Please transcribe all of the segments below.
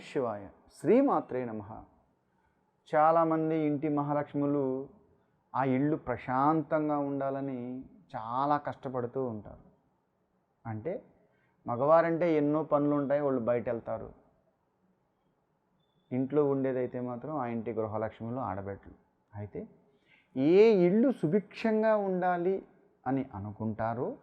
శివాయ శ్రీమాత్రే నమ. చాలామంది ఇంటి మహాలక్ష్ములు ఆ ఇల్లు ప్రశాంతంగా ఉండాలని చాలా కష్టపడుతూ ఉంటారు. అంటే మగవారంటే ఎన్నో పనులు ఉంటాయి వాళ్ళు బయట వెళ్తారు ఇంట్లో ఉండేదైతే మాత్రం ఆ ఇంటి గృహలక్ష్ములు ఆడబెట్టలు అయితే ఏ ఇల్లు సుభిక్షంగా ఉండాలి అని అనుకుంటారో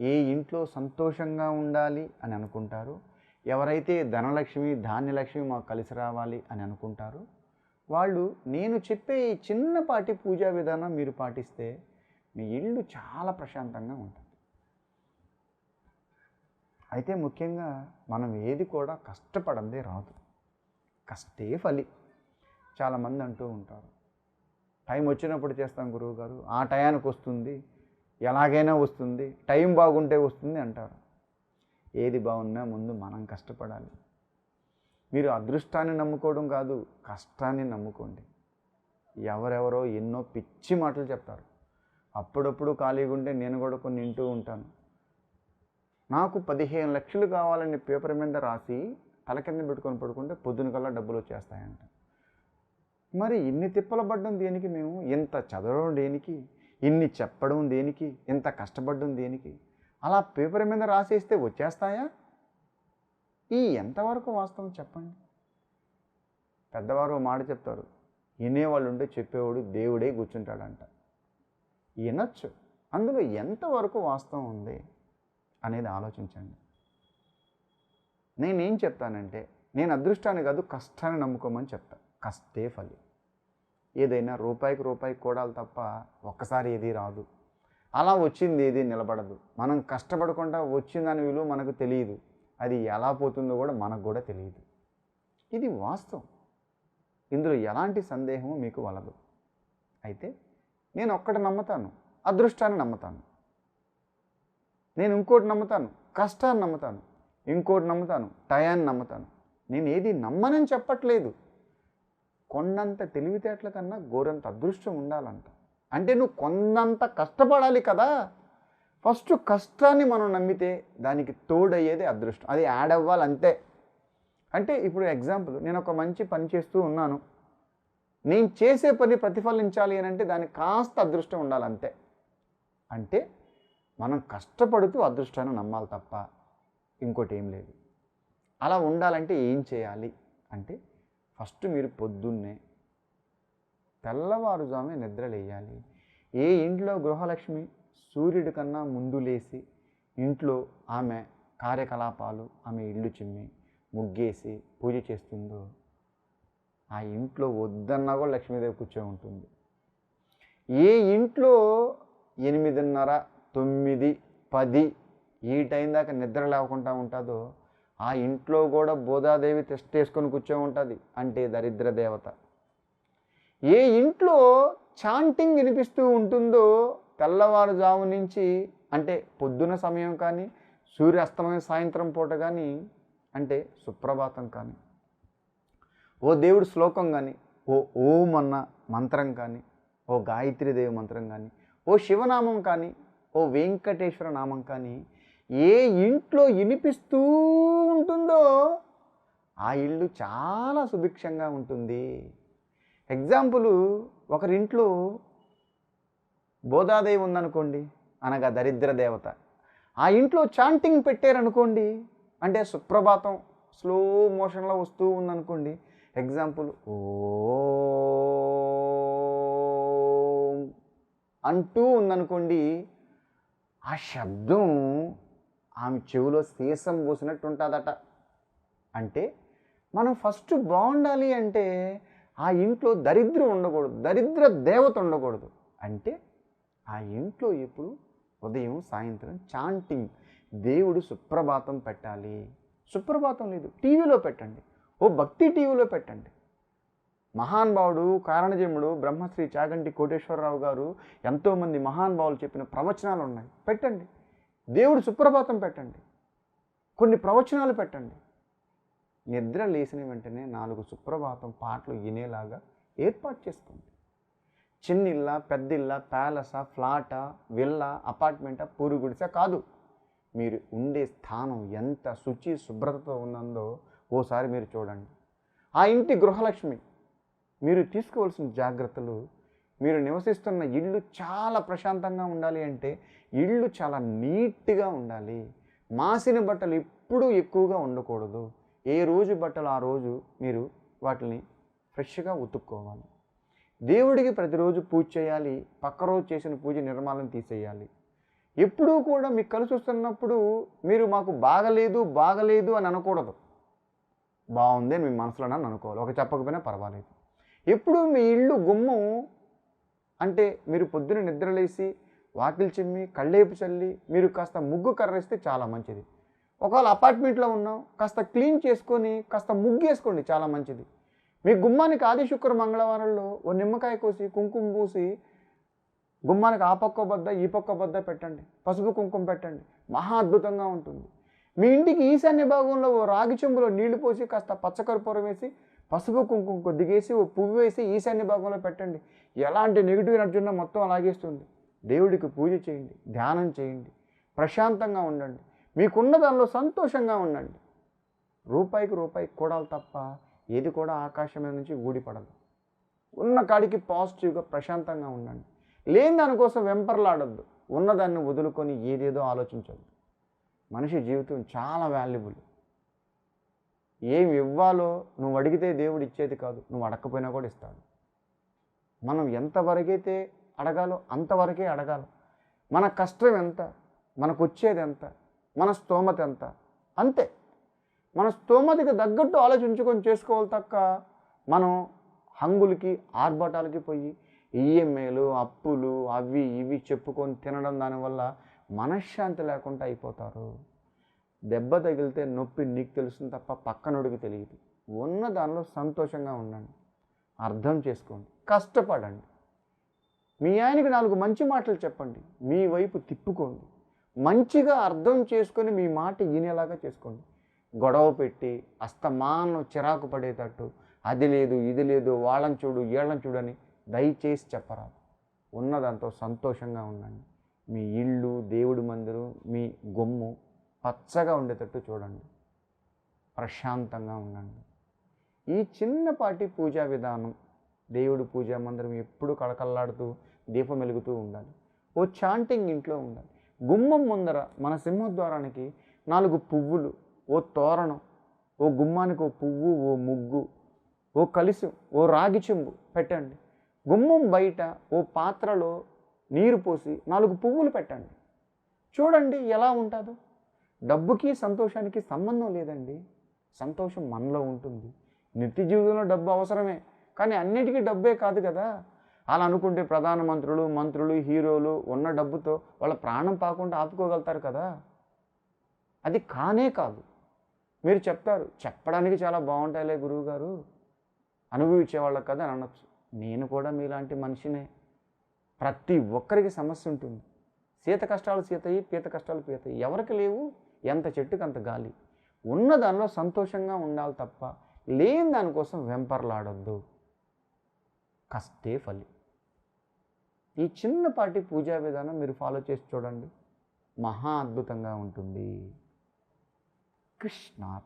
ఏ ఇంట్లో సంతోషంగా ఉండాలి అని అనుకుంటారో ఎవరైతే ధనలక్ష్మి ధాన్యలక్ష్మి మాకు కలిసి రావాలి అని అనుకుంటారో వాళ్ళు నేను చెప్పే ఈ చిన్నపాటి పూజా విధానం మీరు పాటిస్తే మీ ఇల్లు చాలా ప్రశాంతంగా ఉంటుంది. అయితే ముఖ్యంగా మనం ఏది కూడా కష్టపడందే రాదు. కష్టే ఫలి. చాలామంది అంటూ ఉంటారు టైం వచ్చినప్పుడు చేస్తాం గురువు గారు ఆ టయానికి వస్తుంది ఎలాగైనా వస్తుంది టైం బాగుంటే వస్తుంది అంటారు. ఏది బాగున్నా ముందు మనం కష్టపడాలి. మీరు అదృష్టాన్ని నమ్ముకోవడం కాదు కష్టాన్ని నమ్ముకోండి. ఎవరెవరో ఎన్నో పిచ్చి మాటలు చెప్తారు. అప్పుడప్పుడు ఖాళీగా ఉంటే నేను కూడా కొన్ని వింటూ ఉంటాను. నాకు పదిహేను లక్షలు కావాలని పేపర్ మీద రాసి తల కింద పెట్టుకొని పడుకుంటే పొద్దున కల్లా డబ్బులు వచ్చేస్తాయంట. మరి ఇన్ని తిప్పలు పడ్డం దేనికి మేము? ఇంత చదవడం దేనికి? ఇన్ని చెప్పడం దేనికి? ఇంత కష్టపడడం దేనికి? అలా పేపర్ మీద రాసేస్తే వచ్చేస్తాయా? ఈ ఎంతవరకు వాస్తవం చెప్పండి. పెద్దవారు మాట చెప్తారు. వినేవాళ్ళు ఉంటే చెప్పేవాడు దేవుడే కూర్చుంటాడంట. వినొచ్చు. అందులో ఎంతవరకు వాస్తవం ఉంది అనేది ఆలోచించండి. నేనేం చెప్తానంటే నేను అదృష్టాన్ని కాదు కష్టాన్ని నమ్ముకోమని చెప్తా. కష్టే ఫలి ఏదైనా రూపాయికి రూపాయికి కూడాలి తప్ప ఒక్కసారి ఏది రాదు. అలా వచ్చింది ఏది నిలబడదు. మనం కష్టపడకుండా వచ్చిందని విలువ మనకు తెలియదు. అది ఎలా పోతుందో కూడా మనకు కూడా తెలియదు. ఇది వాస్తవం. ఇందులో ఎలాంటి సందేహము మీకు వలదు. అయితే నేను ఒక్కటి నమ్ముతాను. అదృష్టాన్ని నమ్ముతాను. నేను ఇంకోటి నమ్ముతాను. కష్టాన్ని నమ్ముతాను. ఇంకోటి నమ్ముతాను. టయాన్ని నమ్ముతాను. నేను ఏది నమ్మనని చెప్పట్లేదు. కొండంత తెలివితేటల కన్నా గోరంత అదృష్టం ఉండాలంట. అంటే నువ్వు కొందంత కష్టపడాలి కదా. ఫస్ట్ కష్టాన్ని మనం నమ్మితే దానికి తోడయ్యేది అదృష్టం. అది యాడ్ అవ్వాలి అంతే. అంటే ఇప్పుడు ఎగ్జాంపుల్ నేను ఒక మంచి పని చేస్తూ ఉన్నాను. నేను చేసే పని ప్రతిఫలించాలి అని అంటే దానికి కాస్త అదృష్టం ఉండాలి అంతే. అంటే మనం కష్టపడుతూ అదృష్టాన్ని నమ్మాలి తప్ప ఇంకోటి ఏం లేదు. అలా ఉండాలంటే ఏం చేయాలి? అంటే ఫస్ట్ మీరు పొద్దున్నే తెల్లవారుజామే నిద్రలేయాలి ఏ ఇంట్లో గృహలక్ష్మి సూర్యుడి కన్నా ముందు లేచి ఇంట్లో ఆమె కార్యకలాపాలు ఆమె ఇల్లు చిమ్మి ముగ్గేసి పూజ చేస్తుందో ఆ ఇంట్లో వద్దన్నా కూడా లక్ష్మీదేవి కూర్చో ఉంటుంది. ఏ ఇంట్లో ఎనిమిదిన్నర తొమ్మిది పది ఈ టైం దాకా నిద్ర లేకుండా ఉంటుందో ఆ ఇంట్లో కూడా బోధాదేవి టెస్ట్ వేసుకొని కూర్చో ఉంటుంది. అంటే దరిద్ర దేవత. ఏ ఇంట్లో చాంటింగ్ వినిపిస్తూ ఉంటుందో తెల్లవారుజాము నుంచి అంటే పొద్దున సమయం కానీ సూర్యాస్తమయం సాయంత్రం పూట కానీ అంటే సుప్రభాతం కానీ ఓ దేవుడు శ్లోకం కానీ ఓ ఓం అన్న మంత్రం కానీ ఓ గాయత్రీదేవి మంత్రం కానీ ఓ శివనామం కానీ ఓ వెంకటేశ్వర నామం కానీ ఏ ఇంట్లో వినిపిస్తూ ఉంటుందో ఆ ఇల్లు చాలా సుభిక్షంగా ఉంటుంది. ఎగ్జాంపుల్ ఒకరింట్లో బోధాదేవి ఉందనుకోండి అనగా దరిద్ర దేవత. ఆ ఇంట్లో చాంటింగ్ పెట్టారనుకోండి అంటే సుప్రభాతం స్లో మోషన్లో వస్తూ ఉందనుకోండి ఎగ్జాంపుల్ ఓ అంటూ ఉందనుకోండి ఆ శబ్దం ఆమె చెవిలో సీసం పోసినట్టు ఉంటుందట అంటే మనం ఫస్ట్ బాగుండాలి అంటే ఆ ఇంట్లో దరిద్రం ఉండకూడదు దరిద్ర దేవత ఉండకూడదు అంటే ఆ ఇంట్లో ఎప్పుడు ఉదయం సాయంత్రం చాంటింగ్. దేవుడు సుప్రభాతం పెట్టాలి. సుప్రభాతం లేదు టీవీలో పెట్టండి. ఓ భక్తి టీవీలో పెట్టండి. మహానుభావుడు కారణజముడు బ్రహ్మశ్రీ చాగంటి కోటేశ్వరరావు గారు ఎంతోమంది మహానుభావులు చెప్పిన ప్రవచనాలు ఉన్నాయి. పెట్టండి. దేవుడు సుప్రభాతం పెట్టండి. కొన్ని ప్రవచనాలు పెట్టండి. నిద్ర లేచిన వెంటనే నాలుగు సుప్రభాతం పాటలు వినేలాగా ఏర్పాటు చేసుకోండి. చిన్న ఇల్లా పెద్ద ప్యాలెసా ఫ్లాటా విల్లా అపార్ట్మెంటా పూరి గుడిసా కాదు. మీరు ఉండే స్థానం ఎంత శుచి శుభ్రతతో ఉన్నందో ఓసారి మీరు చూడండి. ఆ ఇంటి గృహలక్ష్మి మీరు తీసుకోవాల్సిన జాగ్రత్తలు మీరు నివసిస్తున్న ఇల్లు చాలా ప్రశాంతంగా ఉండాలి అంటే ఇల్లు చాలా నీట్గా ఉండాలి. మాసిన బట్టలు ఎప్పుడూ ఎక్కువగా ఉండకూడదు. ఏ రోజు బట్టలు ఆ రోజు మీరు వాటిని ఫ్రెష్గా ఉతుక్కోవాలి. దేవుడికి ప్రతిరోజు పూజ చేయాలి పక్క రోజు చేసిన పూజ నిర్మాణం తీసేయాలి. ఎప్పుడూ కూడా మీకు కలిసి వస్తున్నప్పుడు మీరు మాకు బాగలేదు బాగలేదు అని అనకూడదు. బాగుంది అని మీ మనసులోనే అనుకోవాలి. ఒక చెప్పకపోయినా పర్వాలేదు. ఎప్పుడు మీ ఇల్లు గుమ్మం అంటే మీరు పొద్దున నిద్రలేసి వాకిలి చిమ్మి కళ్ళేపు చల్లి మీరు కాస్త ముగ్గు కర్రేస్తే చాలా మంచిది. ఒకవేళ అపార్ట్మెంట్లో ఉన్నాం కాస్త క్లీన్ చేసుకొని కాస్త ముగ్గేసుకోండి చాలా మంచిది. మీ గుమ్మానికి ఆది శుక్ర మంగళవారంలో ఓ నిమ్మకాయ కోసి కుంకుమ పూసి గుమ్మానికి ఆ పక్క బద్ద ఈ పక్క బద్ద పెట్టండి. పసుపు కుంకుమ పెట్టండి. మహా అద్భుతంగా ఉంటుంది. మీ ఇంటికి ఈశాన్య భాగంలో ఓ రాగి చెంబులో నీళ్ళు పోసి కాస్త పచ్చకర్పూరం వేసి పసుపు కుంకుమ కొద్దిగేసి ఓ పువ్వు వేసి ఈశాన్య భాగంలో పెట్టండి. ఎలాంటి నెగిటివ్ ఎనర్జీ ఉన్నా మొత్తం అలాగేస్తుంది దేవుడికి పూజ చేయండి ధ్యానం చేయండి ప్రశాంతంగా ఉండండి. మీకున్న దానిలో సంతోషంగా ఉండండి. రూపాయికి రూపాయి కూడాలి తప్ప ఏది కూడా ఆకాశం నుంచి ఊడిపడదు. ఉన్న కాడికి పాజిటివ్గా ప్రశాంతంగా ఉండండి. లేని దానికోసం వెంపర్లాడద్దు. ఉన్నదాన్ని వదులుకొని ఏదేదో ఆలోచించద్దు. మనిషి జీవితం చాలా వాల్యుబుల్ ఏం ఇవ్వాలో నువ్వు అడిగితే దేవుడు ఇచ్చేది కాదు. నువ్వు అడగకపోయినా కూడా ఇస్తాడు. మనం ఎంతవరకైతే అడగాలో అంతవరకే అడగాలి. మన కష్టం ఎంత? మనకు వచ్చేది ఎంత? మన స్తోమత ఎంత? అంతే. మన స్తోమతకి తగ్గట్టు ఆలోచించుకొని చేసుకోవాలి తక్క. మనం హంగులకి ఆర్భాటాలకి పోయి ఈఎంఐలు అప్పులు అవి ఇవి చెప్పుకొని తినడం దానివల్ల మనశ్శాంతి లేకుండా అయిపోతారు. దెబ్బ తగిలితే నొప్పి నీకు తెలుస్తుంది తప్ప పక్కనుడికి తెలియదు. ఉన్న దానిలో సంతోషంగా ఉండండి. అర్థం చేసుకోండి. కష్టపడండి. మీ ఆయనకి నాలుగు మంచి మాటలు చెప్పండి. మీ వైపు తిప్పుకోండి. మంచిగా అర్థం చేసుకొని మీ మాట ఈనేలాగా చేసుకోండి. గొడవ పెట్టి అస్తమానం చిరాకు పడేటట్టు అది లేదు ఇది లేదు వాళ్ళని చూడు వీళ్ళని చూడని దయచేసి చెప్పరాదు. ఉన్నదంతో సంతోషంగా ఉండండి. మీ ఇల్లు దేవుడి మందిరం మీ గొమ్ము పచ్చగా ఉండేటట్టు చూడండి. ప్రశాంతంగా ఉండండి. ఈ చిన్నపాటి పూజా విధానం దేవుడి పూజా మందిరం ఎప్పుడు కళకళలాడుతూ దీపం వెలుగుతూ ఉండాలి. ఓ చాంటింగ్ ఇంట్లో ఉండాలి. గుమ్మం ముందర మన సింహద్వారానికి నాలుగు పువ్వులు ఓ తోరణం ఓ గుమ్మానికి ఓ పువ్వు ఓ ముగ్గు ఓ కలిసి ఓ రాగి చెంబు పెట్టండి. గుమ్మం బయట ఓ పాత్రలో నీరు పోసి నాలుగు పువ్వులు పెట్టండి. చూడండి ఎలా ఉంటుందో. డబ్బుకి సంతోషానికి సంబంధం లేదండి. సంతోషం మనలో ఉంటుంది. నిత్య జీవితంలో డబ్బు అవసరమే. కానీ అన్నిటికీ డబ్బే కాదు కదా. అలా అనుకుంటే ప్రధానమంత్రులు మంత్రులు హీరోలు ఉన్న డబ్బుతో వాళ్ళ ప్రాణం పాకుండా ఆపుకోగలుగుతారు కదా? అది కానే కాదు. మీరు చెప్తారు చెప్పడానికి చాలా బాగుంటాయిలే గురువు గారు అనుభవించే వాళ్ళకి కదా అని అనొచ్చు. నేను కూడా మీలాంటి మనిషినే. ప్రతి ఒక్కరికి సమస్య ఉంటుంది. సీత కష్టాలు సీతయి పీత కష్టాలు పీతయి ఎవరికి లేవు? ఎంత చెట్టుకు అంత గాలి. ఉన్న దానిలో సంతోషంగా ఉండాలి తప్ప లేని దానికోసం వెంపర్లాడొద్దు. కష్టే ఫలి. ఈ చిన్నపాటి పూజా విధానం మీరు ఫాలో చేసి చూడండి. మహా అద్భుతంగా ఉంటుంది. కృష్ణ